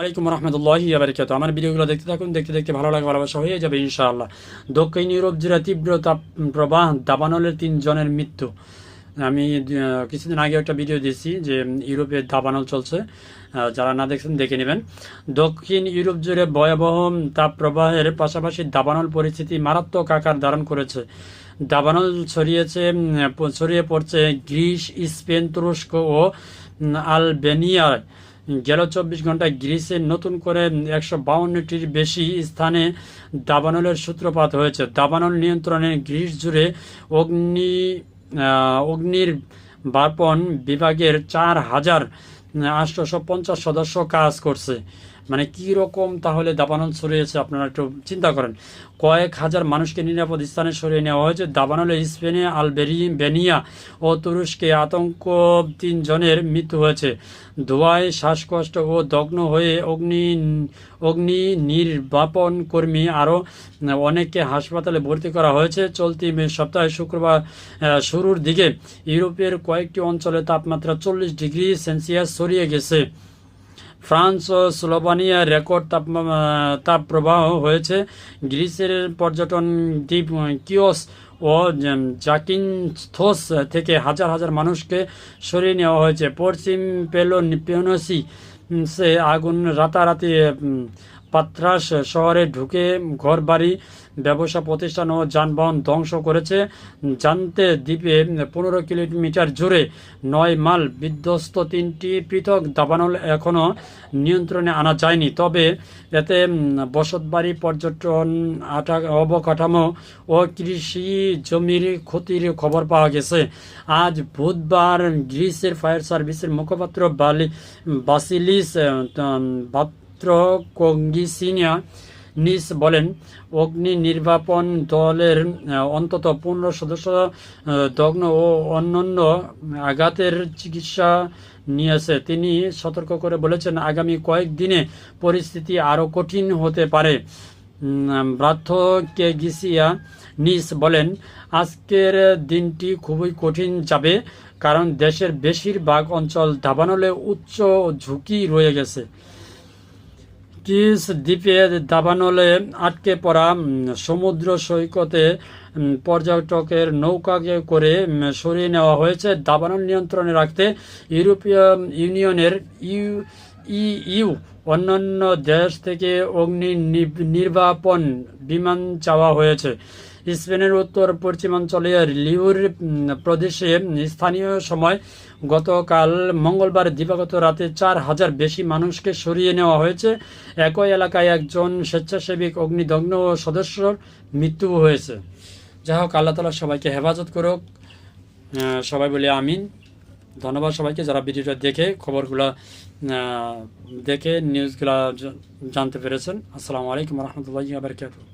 আলাইকুম রহমতুল্লাহি আবরিকাত আমার ভিডিওগুলো দেখতে থাকুন, দেখতে দেখতে ভালো লাগে, ভালোবাসা হয়ে যাবে ইনশাআল্লাহ। দক্ষিণ ইউরোপ জুড়ে তীব্র তাপ প্রবাহ, দাবানলের তিনজনের মৃত্যু। আমি কিছুদিন আগে একটা ভিডিও দিয়েছি যে ইউরোপে দাবানল চলছে। যারা না দেখছেন, দেখে নেবেন। দক্ষিণ ইউরোপ জুড়ে ভয়াবহ তাপ প্রবাহের পাশাপাশি দাবানল পরিস্থিতি মারাত্মক আকার ধারণ করেছে। দাবানল ছড়িয়েছে ছড়িয়ে পড়ছে গ্রিস, স্পেন, তুরস্ক ও আলবেনিয়ায়। গেল চব্বিশ ঘন্টায় গ্রিসে নতুন করে একশো বাউন্নটির বেশি স্থানে দাবানলের সূত্রপাত হয়েছে। দাবানল নিয়ন্ত্রণে গ্রিস জুড়ে অগ্নি অগ্নির বাপন বিভাগের চার হাজার আটশোশো পঞ্চাশ সদস্য কাজ করছে। মানে কি রকম তাহলে দাবানল ছড়িয়েছে আপনারা একটু চিন্তা করেন। কয়েক হাজার মানুষকে নিরাপদ স্থানে সরিয়ে নেওয়া হয়েছে। দাবানলে স্পেনে আলবেরি, বেনিয়া ও তুরস্কে আতঙ্ক তিনজনের মৃত্যু হয়েছে। ধোয়ায় শ্বাসকষ্ট ও দগ্ন হয়ে অগ্নি অগ্নি নির্বাপন কর্মী আরও অনেককে হাসপাতালে ভর্তি করা হয়েছে। চলতি সপ্তাহে শুক্রবার শুরুর দিকে ইউরোপের কয়েকটি অঞ্চলে তাপমাত্রা চল্লিশ ডিগ্রি সেলসিয়াস ছড়িয়ে গেছে। ফ্রান্স ও স্লোভানিয়া রেকর্ড তাপ প্রবাহ হয়েছে। গ্রিসের পর্যটন দ্বীপ কিওস ও জাকিনথোস থেকে হাজার হাজার মানুষকে সরিয়ে নেওয়া হয়েছে। পশ্চিম পেল পেনোসি সে আগুন রাতারাতি পাত্রাস শহরে ঢুকে ঘরবাড়ি, ব্যবসা প্রতিষ্ঠান ও যানবাহন ধ্বংস করেছে। জানতে দ্বীপে পনেরো কিলোমিটার জুড়ে নয় মাল বিধ্বস্ত তিনটি পৃথক দাবানল এখনও নিয়ন্ত্রণে আনা যায়নি। তবে এতে বসতবাড়ি, পর্যটন, আটা- অবকাঠামো ও কৃষি জমির ক্ষতির খবর পাওয়া গেছে। আজ বুধবার গ্রিসের ফায়ার সার্ভিসের মুখপাত্র বালি, বাসিলিস পাত্র কঙ্গিসিনিয়া নিস বলেন, অগ্নি নির্বাপন দলের অন্তত পনেরো সদস্য দগ্ন ও অন্যান্য আঘাতের চিকিৎসা নিয়েছে। তিনি সতর্ক করে বলেছেন, আগামী কয়েকদিনে পরিস্থিতি আরও কঠিন হতে পারে। ব্রাথ কে গিসিয়া নিস বলেন, আজকের দিনটি খুবই কঠিন যাবে, কারণ দেশের বেশিরভাগ অঞ্চল দাবানলে উচ্চ ঝুঁকি রয়ে গেছে। কিস দ্বীপের দাবানলে আটকে পড়া সমুদ্র সৈকতে পর্যটকের নৌকাকে করে সরিয়ে নেওয়া হয়েছে। দাবানল নিয়ন্ত্রণে রাখতে ইউরোপীয় ইউনিয়নের ইউ ইউ অন্যান্য দেশ থেকে অগ্নি নির্বাপন বিমান চাওয়া হয়েছে। স্পেনের উত্তর পশ্চিমাঞ্চলের লিউর প্রদেশে স্থানীয় সময় গতকাল মঙ্গলবার দিবাগত রাতে চার হাজার বেশি মানুষকে সরিয়ে নেওয়া হয়েছে। একই এলাকায় একজন স্বেচ্ছাসেবিক অগ্নিদগ্ন সদস্যর মৃত্যু হয়েছে। যাই হোক, আল্লাহ তালা সবাইকে হেফাজত করুক। সবাই বলে আমিন। ধন্যবাদ সবাইকে যারা ভিডিওটা দেখে, খবরগুলো দেখে, নিউজগুলো জানতে পেরেছেন। আসসালামু আলাইকুম রহমতুল্লাহ বারকাতুহ।